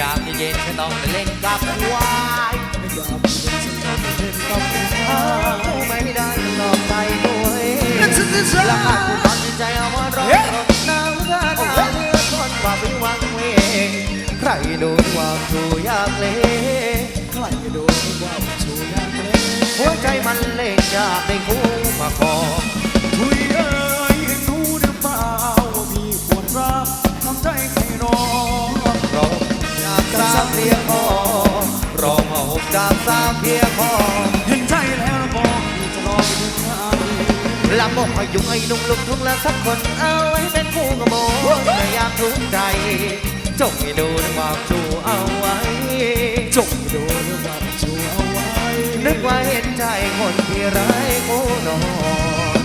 ยามเย็นฉันต้องเล่นกับวายไม่ยอมเล่นฉันต้องเล่นกับเธอไม่ได้ก็ต้องไปด้วยแล้วขาดคุณตอนใจเอามาร้องน้ำตาหนาเมื่อคนว่าไปหวังเวใครโดนว่าชูยากเลใครโดนว่าชูยากเลหัวใจมันเล่นยากในหั กพยุงไอ้หนุ่มลุกทุ่งละสักคนเอาไว้เป็นคู่กับโมไม่อยากทุกข์ใจจงให้ดูนะความชูเอาไว้จงดูหรือว่าชูเอาไว้ นึกว่าเห็นใจคนที่ไร้คู่นอน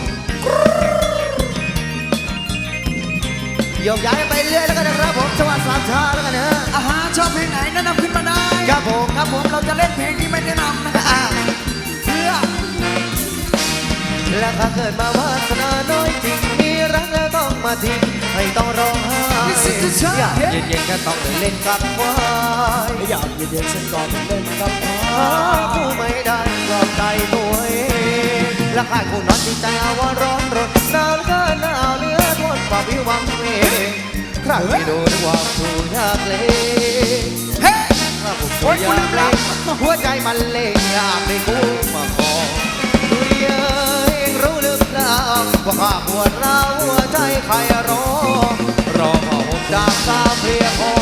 โยกย้ายไปเรื่อยแล้วกันนะครับผมจังหวัดสามชาแล้วกันนะฮะอาหารชอบเพลงไหนแนะนำขึ้นมาได้ครับผมครับผมเราจะเล่นเพลง และถ้าเกิดมาวาสนาน้อยจริงมีรักแล้วต้องมาทิ้งให้ต้องร้องไห้อยากเย็นๆก็ต้องเล่นกับควายอยากเย็นๆฉันก่อนเล่นกับพ่อหาคู่ไม่ได้กอบใจตัวเองและข้าคู่นอนจิตใจเอาว่าร้อนรนหนาวเหลือเกินหนาวเหลือทนฝ่าวิววังเวงครั้งที่ดูด้วยความสูยากเลยเฮ้ถ้าผมตัวยากเลยหัวใจมันเล่งอยากได้คู่าปวดร้าวหัวใจใครรอ รอขอผมจากตาเพลียคอ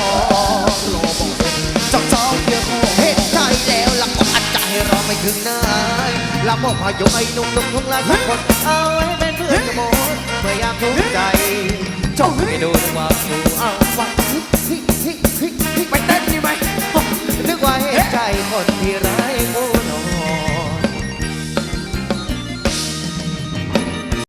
โลบอกเป็นจอกจอกเพลียคอเห็นใจแล้วหลับอกอัดใจรอไม่ถึงนายลำบอกพายุไอ้หนุ่มหนุ่มทุ่งลายทุกคนเอาไว้เป็นเพื่อนกระหมดไม่อยามทุกใจจบไม่ดูว่ากูเอาวัดไปเต้นดีไหมนึกว่าเห็นใจคนที่รัก